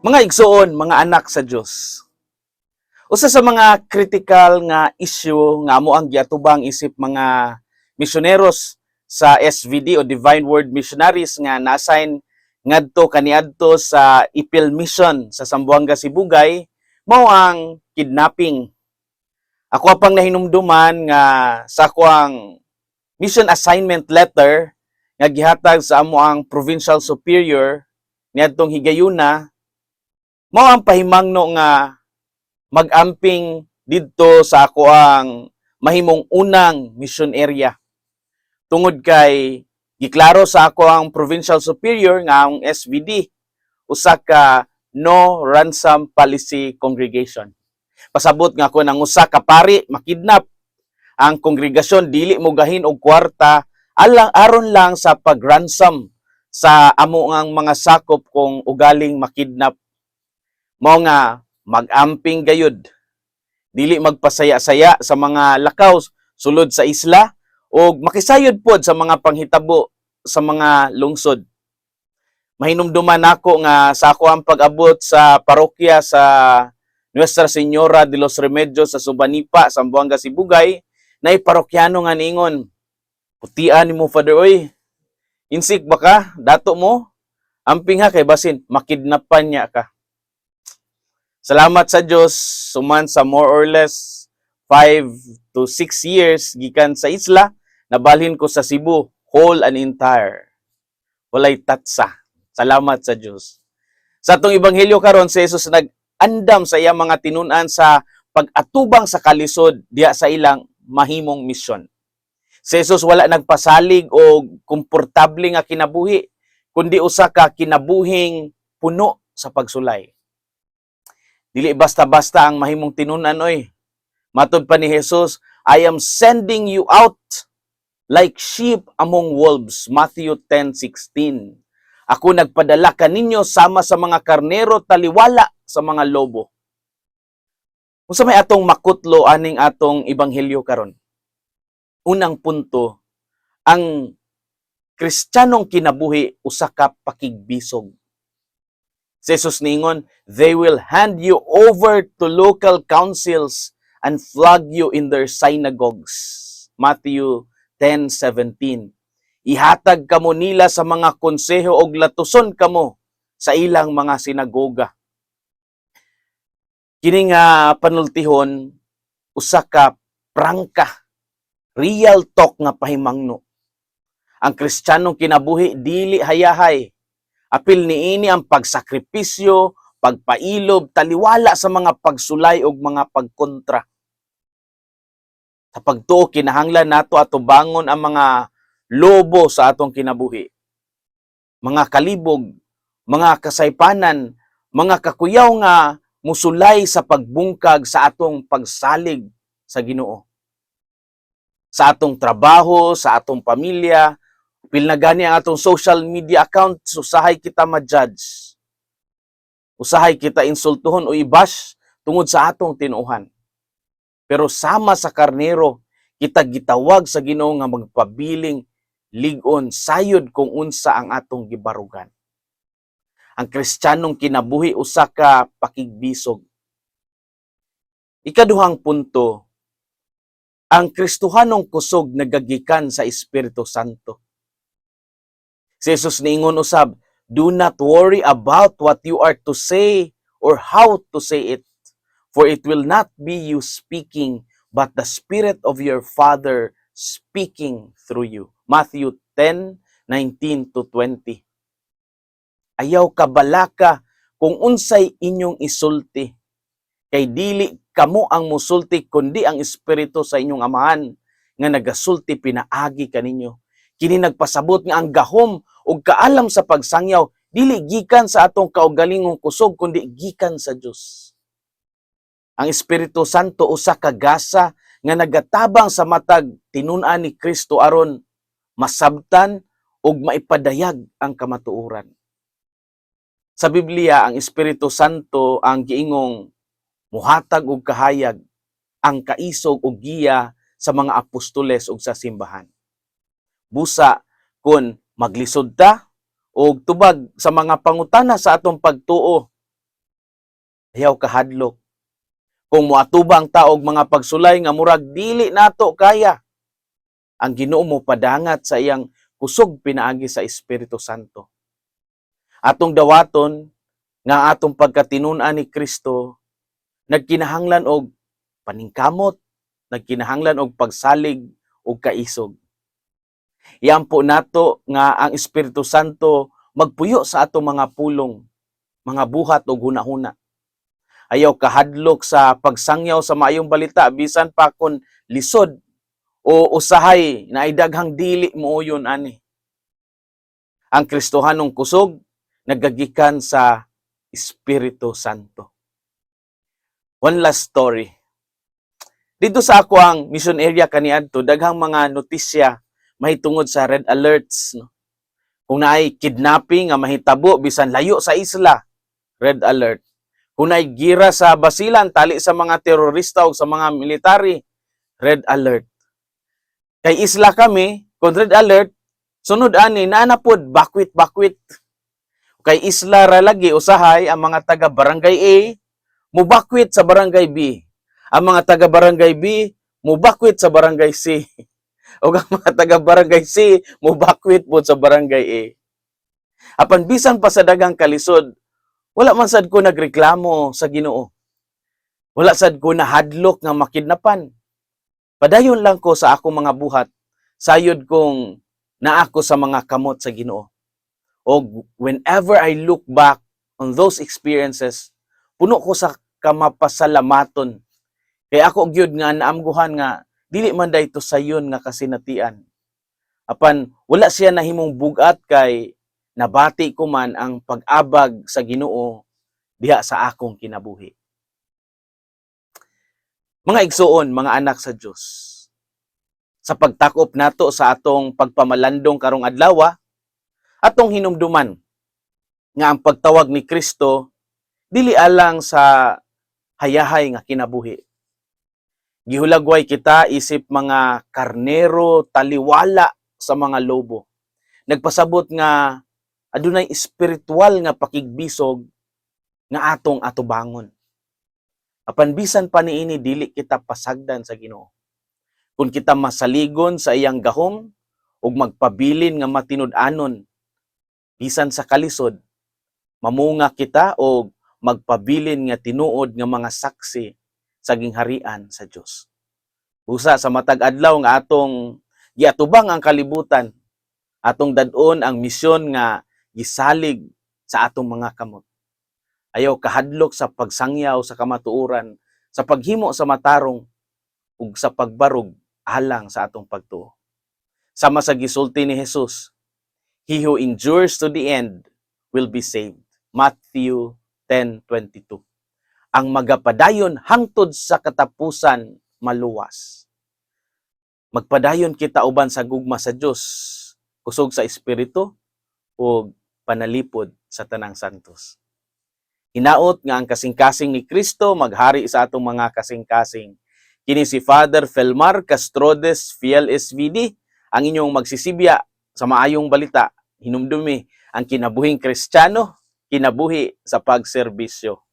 Mga igsoon, mga anak sa Dios. Usa sa mga critical nga issue nga amo ang giatubang isip mga misyoneros sa SVD o Divine Word Missionaries nga na-assign ngadto kaniadto sa Ipil Mission sa Zamboanga Sibugay mao ang kidnapping. Ako pang nahinumduman nga sa ako ang mission assignment letter nga gihatag sa amo ang provincial superior niadtong Higayuna mao ang pahimangno nga mag-amping didto sa ako ang mahimong unang mission area. Tungod kay giklaro sa ako ang provincial superior nga ang SVD usa ka no ransom policy congregation. Pasabot nga ako nang usa ka pari makidnap ang kongregasyon dili mo gahin og kwarta alang aron lang sa pag-ransom sa amo ang mga sakop kung ugaling makidnap mao nga mag-amping gayud dili magpasaya-saya sa mga lakaw sulod sa isla o makisayod pod sa mga panghitabo sa mga lungsod mahinumduman nako nga sa ako ang pag-abot sa parokya sa Nuestra Señora de los Remedios sa Subanipa, Zamboanga, Sibugay, na parokyano nga ningon, putian ni mo, Father, oy, insik ba ka? Dato mo? Amping ha kay basin, makidnapan niya ka. Salamat sa Diyos, suman sa more or less 5 to 6 years gikan sa isla, nabalhin ko sa Cebu, whole and entire. Walay tatsa. Salamat sa Diyos. Sa atong ebanghelyo karon si Jesus nag-andam sa iyang mga tinunan sa pag-atubang sa kalisod diya sa ilang mahimong misyon. Si Jesus wala nagpasalig o komportable nga kinabuhi, kundi usa ka kinabuhing puno sa pagsulay. Dili basta-basta ang mahimong tinunan oy. Matod pa ni Jesus, I am sending you out like sheep among wolves. Matthew 10:16. Ako nagpadala kaninyo sama sa mga karnero taliwala sa mga lobo. Unsa may atong makutlo aning atong ebanghelyo karon? Unang punto, ang Kristiyanong kinabuhi usa ka pakigbisog. Si Jesus ningon, they will hand you over to local councils and flog you in their synagogues. Matthew 10:17. Ihatag kamo nila sa mga konseho og latuson kamo sa ilang mga sinagoga. Kini nga panultihon usa ka prangka real talk nga pahimangno. Ang Kristiyanong kinabuhi dili hayahay Apil niini ang pagsakripisyo, pagpailob, taliwala sa mga pagsulay ug mga pagkontra. Sa pagtuo kinahanglan nato ato bangon ang mga lobo sa atong kinabuhi. Mga kalibog, mga kasaypanan, mga kakuyaw nga musulay sa pagbungkag sa atong pagsalig sa Ginoo. Sa atong trabaho, sa atong pamilya, Pil na gani ang atong social media account, usahay kita ma-judge. Usahay kita insultuhon o i-bash tungod sa atong tinuhan. Pero sama sa karnero, kita gitawag sa Ginoo nga magpabiling ligon sayod kung unsa ang atong gibarugan. Ang Kristiyanong kinabuhi usa ka pakigbisog. Ikaduhang punto, ang Kristohanong kusog nagagikan sa Espiritu Santo. Si Jesus niingon usab, Do not worry about what you are to say or how to say it, for it will not be you speaking, but the Spirit of your Father speaking through you. Matthew 10:19 to 20. Ayaw kabalaka kung unsay inyong isulti. Kay dili kamo ang musulti kundi ang espiritu sa inyong amahan nga nagasulti pinaagi kaninyo kini nagpasabot nga ang gahom ug kaalam sa pagsangyaw dili gikan sa atong kaugalingong kusog kundi gikan sa Dios. Ang Espiritu Santo usa ka gasa nga nagatabang sa matag tinun-an ni Kristo aron masabtan ug maipadayag ang kamatuoran. Sa Biblia ang Espiritu Santo ang giingong muhatag og kahayag ang kaisog ug giya sa mga apostoles ug sa simbahan busa kun maglisod ta o tubag sa mga pangutana sa atong pagtuo Ayaw kahadlok. Kung moatuba ang taog mga pagsulay nga murag dili nato kaya, ang Ginoo mo padangat sa iyang kusog pinaagi sa Espiritu Santo. Atong dawaton nga atong pagkatinunan ni Kristo nagkinahanglan og paningkamot, nagkinahanglan og pagsalig og kaisog. Iyan po nato nga ang Espiritu Santo magpuyo sa atong mga pulong, mga buhat o hunahuna. Ayaw kahadlok sa pagsangyaw sa maayong balita bisan pa kon lisod o usahay na ay daghang dili mo yun ani. Ang Kristohanong kusog nagagikan sa Espiritu Santo. One last story. Dito sa ako ang mission area kaniadto daghang mga notisya mahitungod sa red alerts no. Kung naay kidnapping nga mahitabo bisan layo sa isla, red alert. Kung naay gira sa basilan tali sa mga terorista o sa mga military, red alert. Kay isla kami, kung red alert, sunod ani naanapod bakwit bakwit. Kay isla ra lagi usahay ang mga taga barangay A mubakwit sa barangay B. Ang mga taga barangay B mubakwit sa barangay C. o ang mga taga barangay C mubakwit po sa barangay A. Apan bisan pa sa dagang kalisod, wala man sad ko nagreklamo sa Ginoo. Wala sad ko nahadlok nga makidnapan. Padayon lang ko sa akong mga buhat, sayod kong naako sa mga kamot sa Ginoo. O whenever I look back on those experiences, puno ko sa kamapasalamaton. Kaya ako gyud nga naamguhan nga dili man dayto sayon nga kasinatian. Apan wala siya nahimong bugat kay nabati ko man ang pag-abag sa Ginoo diha sa akong kinabuhi. Mga igsuon, mga anak sa Dios. Sa pagtakop nato sa atong pagpamalandong karong adlaw, atong hinumduman nga ang pagtawag ni Kristo dili alang sa hayahay nga kinabuhi. Gihulagway kita isip mga karnero taliwala sa mga lobo. Nagpasabot nga adunay espiritual nga pakigbisog nga atong atubangon. Apan bisan pa niini dili kita pasagdan sa Ginoo. Kung kita masaligon sa iyang gahom ug magpabilin nga matinud-anon bisan sa kalisod, mamunga kita o magpabilin nga tinuod nga mga saksi sa gingharian sa Dios. Usa sa matag adlaw nga atong giatubang ang kalibutan, atong dadon ang misyon nga gisalig sa atong mga kamot. Ayaw kahadlok sa pagsangyaw sa kamatuoran, sa paghimo sa matarong ug sa pagbarog alang sa atong pagtuo. Sama sa gisulti ni Jesus, He who endures to the end will be saved. Matthew 10:22. Ang magapadayon hangtod sa katapusan maluwas. Magpadayon kita uban sa gugma sa Dios, kusog sa espiritu ug panalipod sa tanang santos. Hinaot nga ang kasing-kasing ni Kristo maghari sa atong mga kasing-kasing. Kini si Father Felmar Castrodes Fiel SVD, ang inyong magsisibya sa maayong balita, hinumdumi ang kinabuhing Kristiyano, kinabuhi sa pagserbisyo.